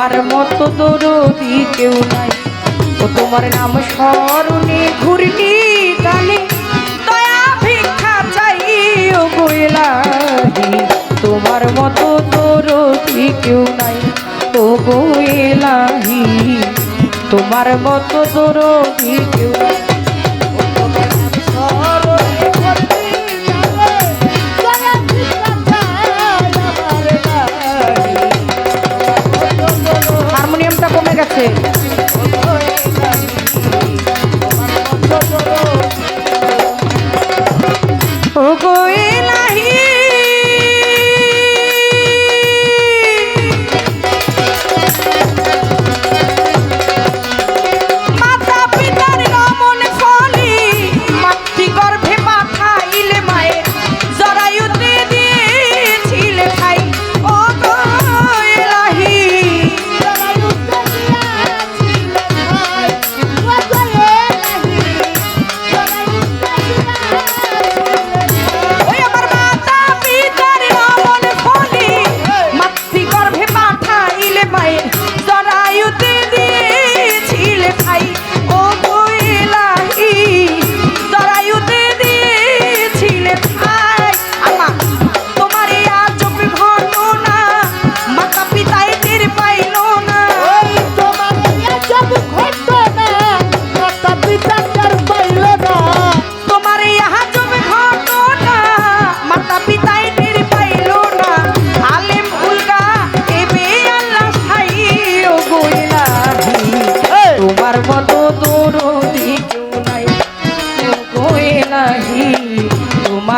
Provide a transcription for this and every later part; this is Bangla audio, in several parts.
তোমার মতো দরদি কেউ নাই। ও তোমার নাম স্মরণে ঘুরনি কালে দয়া ভিক্ষা চাই, ও গোয়েলাহি তোমার মত দরদি কেউ নাই, ও গোয়েলাহি তোমার মতো দরদি কেউ নাই।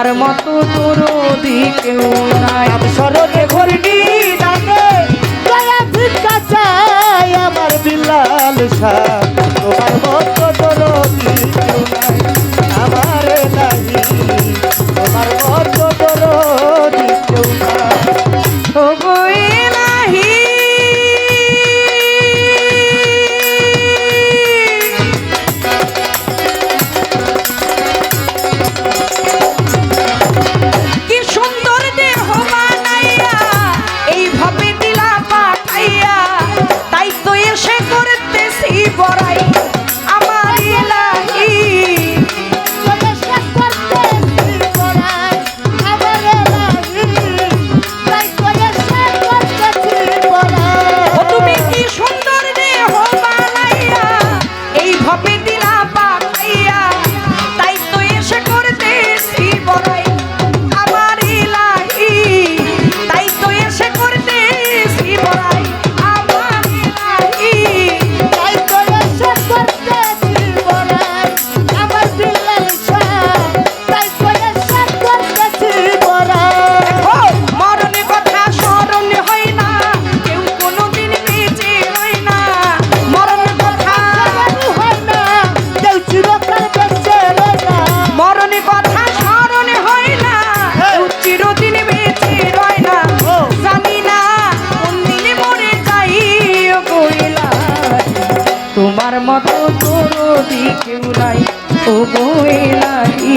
তোমার মতো তোর কেউ নাই। সরলে ঘরটি দাঁড়ে দয়া ভিক্ষা চাই আমার বিলাল সাহ তোমার মতো দরদি দিকেও নাই। ও নাই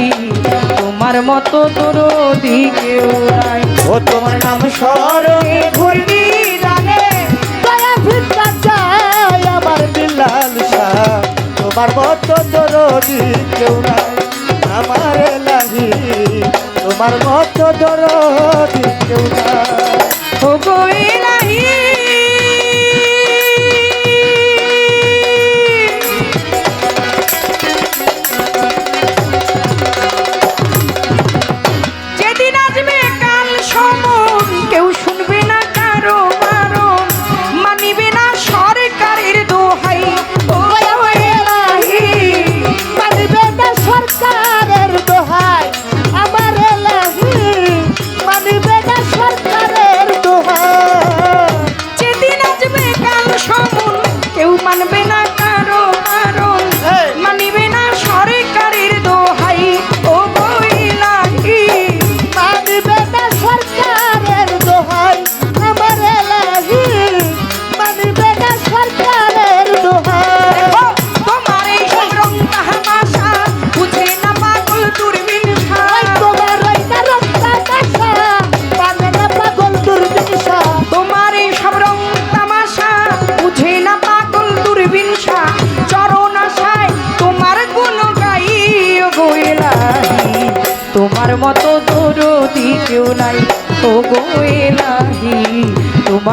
তোমার মতো দরদি দিকেও নাই। ও তোমার নাম স্মরণে ঘুরবি আমার তোমার মতো দরদি নাই। আমার তোমার মতো দরদি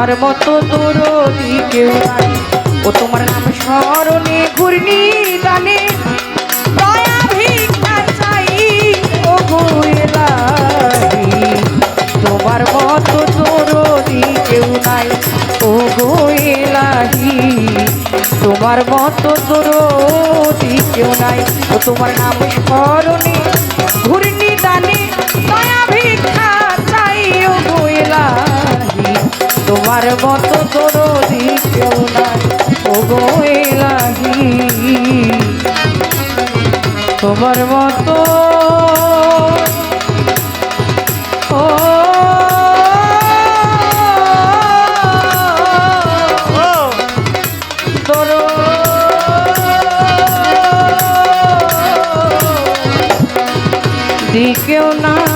তোমার মতো দূরী কেউ নাই। ও তোমার নাম স্মরণে ঘূর্ণি দানে দয়া ভিক্ষা চাই ও গোয়েলাহি তোমার মতো দূরী কেউ নাই ও গোয়েলাহি তোমার মতো দূরী কেউ নাই, ও তোমার নাম স্মরণে ঘূর্ণি আমার মত তোরো কেউ নাই। ওগো লাগি তোমার মতো কেউ না